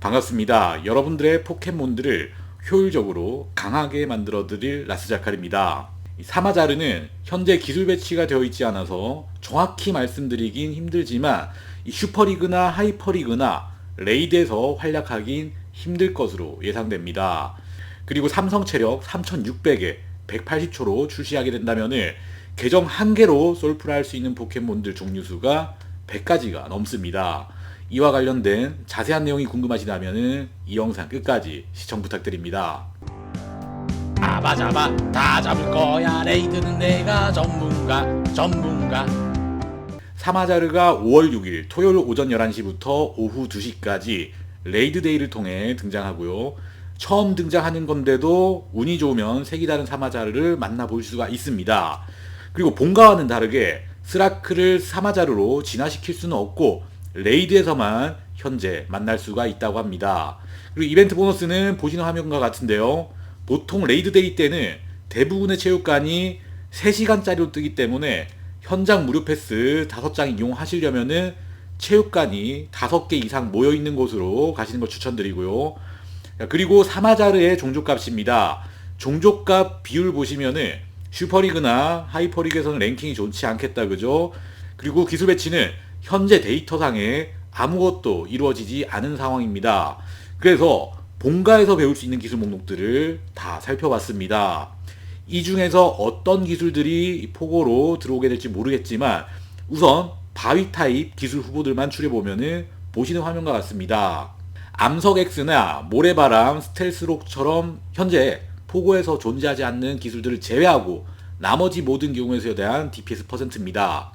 반갑습니다. 여러분들의 포켓몬들을 효율적으로 강하게 만들어 드릴 라스자칼입니다. 이 사마자르는 현재 기술 배치가 되어 있지 않아서 정확히 말씀드리긴 힘들지만 이 슈퍼리그나 하이퍼리그나 레이드에서 활약하긴 힘들 것으로 예상됩니다. 그리고 삼성 체력 3600에 180초로 출시하게 된다면은 계정 한 개로 솔프를 할수 있는 포켓몬들 종류 수가 100가지가 넘습니다. 이와 관련된 자세한 내용이 궁금하시다면 이 영상 끝까지 시청 부탁드립니다. 잡아 잡아 다 잡을 거야 레이드는 내가 전문가 전문가 사마자르가 5월 6일 토요일 오전 11시부터 오후 2시까지 레이드 데이를 통해 등장하고요. 처음 등장하는 건데도 운이 좋으면 색이 다른 사마자르를 만나볼 수가 있습니다. 그리고 본가와는 다르게 스라크를 사마자르로 진화시킬 수는 없고 레이드에서만 현재 만날 수가 있다고 합니다. 그리고 이벤트 보너스는 보시는 화면과 같은데요. 보통 레이드 데이 때는 대부분의 체육관이 3시간짜리로 뜨기 때문에 현장 무료 패스 5장 이용하시려면은 체육관이 5개 이상 모여 있는 곳으로 가시는 걸 추천드리고요. 자, 그리고 사마자르의 종족값입니다. 종족값 비율 보시면은 슈퍼리그나 하이퍼리그에서는 랭킹이 좋지 않겠다 그죠? 그리고 기술 배치는 현재 데이터상에 아무것도 이루어지지 않은 상황입니다. 그래서 본가에서 배울 수 있는 기술 목록들을 다 살펴봤습니다. 이 중에서 어떤 기술들이 포고로 들어오게 될지 모르겠지만 우선 바위 타입 기술 후보들만 추려보면은 보시는 화면과 같습니다. 암석 X나 모래바람, 스텔스록처럼 현재 포고에서 존재하지 않는 기술들을 제외하고 나머지 모든 경우에서에 대한 DPS 퍼센트입니다.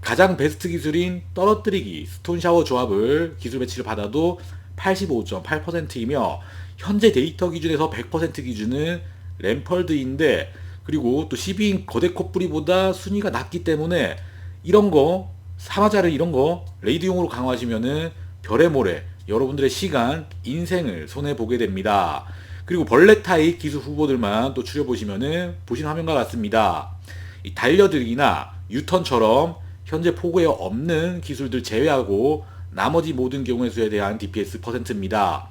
가장 베스트 기술인 떨어뜨리기 스톤 샤워 조합을 기술 배치를 받아도 85.8%이며 현재 데이터 기준에서 100% 기준은 램펄드인데 그리고 또 12인 거대 콧뿌리보다 순위가 낮기 때문에 이런 거 사마자를 이런 거 레이드용으로 강화하시면은 별의 모래 여러분들의 시간 인생을 손해 보게 됩니다. 그리고 벌레 타입 기술 후보들만 또 추려 보시면은 보시는 화면과 같습니다. 이 달려들기나 유턴처럼 현재 포고에 없는 기술들 제외하고 나머지 모든 경우의 수에 대한 DPS 퍼센트입니다.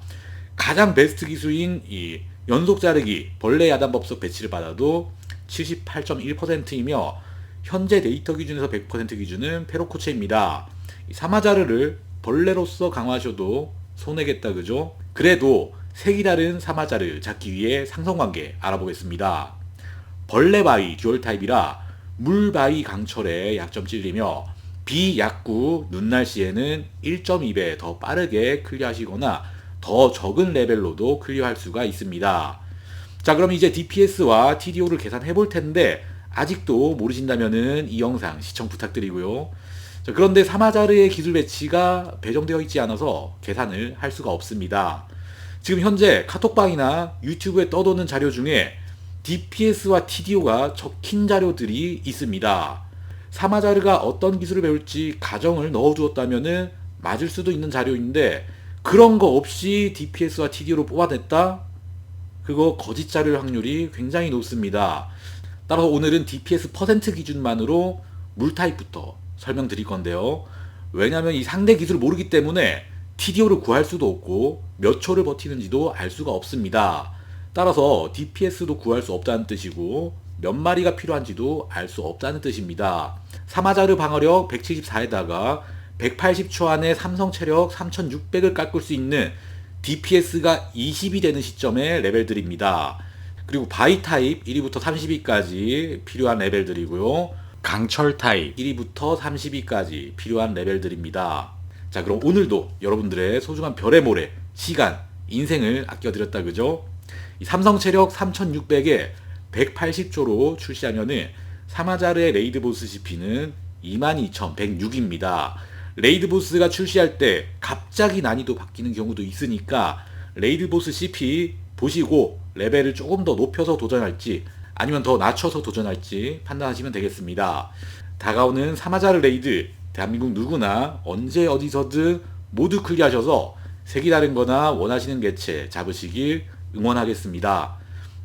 가장 베스트 기술인 이 연속 자르기 벌레 야단 법석 배치를 받아도 78.1%이며 현재 데이터 기준에서 100% 기준은 페로코체입니다. 이 사마자르를 벌레로서 강화하셔도 손해겠다 그죠? 그래도 색이 다른 사마자르 잡기 위해 상성관계 알아보겠습니다. 벌레바위 듀얼 타입이라 물바위 강철에 약점 찔리며 비약구 눈날 시에는 1.2배 더 빠르게 클리어하시거나 더 적은 레벨로도 클리어할 수가 있습니다. 자 그럼 이제 DPS와 TDO를 계산해 볼 텐데 아직도 모르신다면은 이 영상 시청 부탁드리고요. 자, 그런데 사마자르의 기술 배치가 배정되어 있지 않아서 계산을 할 수가 없습니다. 지금 현재 카톡방이나 유튜브에 떠도는 자료 중에 DPS와 TDO가 적힌 자료들이 있습니다. 사마자르가 어떤 기술을 배울지 가정을 넣어두었다면은 맞을 수도 있는 자료인데 그런 거 없이 DPS와 TDO로 뽑아냈다? 그거 거짓 자료일 확률이 굉장히 높습니다. 따라서 오늘은 DPS 퍼센트 기준만으로 물 타입부터 설명드릴 건데요. 왜냐하면 이 상대 기술을 모르기 때문에 TDO를 구할 수도 없고 몇 초를 버티는지도 알 수가 없습니다. 따라서 DPS도 구할 수 없다는 뜻이고 몇 마리가 필요한지도 알 수 없다는 뜻입니다. 사마자르 방어력 174에다가 180초 안에 삼성 체력 3600을 깎을 수 있는 DPS가 20이 되는 시점의 레벨들입니다. 그리고 바이 타입 1위부터 30위까지 필요한 레벨들이고요. 강철 타입 1위부터 30위까지 필요한 레벨들입니다. 자, 그럼 오늘도 여러분들의 소중한 별의 모래, 시간, 인생을 아껴드렸다 그죠? 이 삼성 체력 3600에 180조로 출시하면은 사마자르의 레이드 보스 CP는 22106입니다. 레이드 보스가 출시할 때 갑자기 난이도 바뀌는 경우도 있으니까 레이드 보스 CP 보시고 레벨을 조금 더 높여서 도전할지 아니면 더 낮춰서 도전할지 판단하시면 되겠습니다. 다가오는 사마자르 레이드 대한민국 누구나 언제 어디서든 모두 클리어하셔서 색이 다른 거나 원하시는 개체 잡으시길 응원하겠습니다.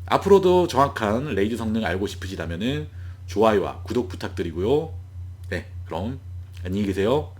앞으로도 정확한 레이드 성능 알고 싶으시다면 좋아요와 구독 부탁드리고요. 네, 그럼 안녕히 계세요.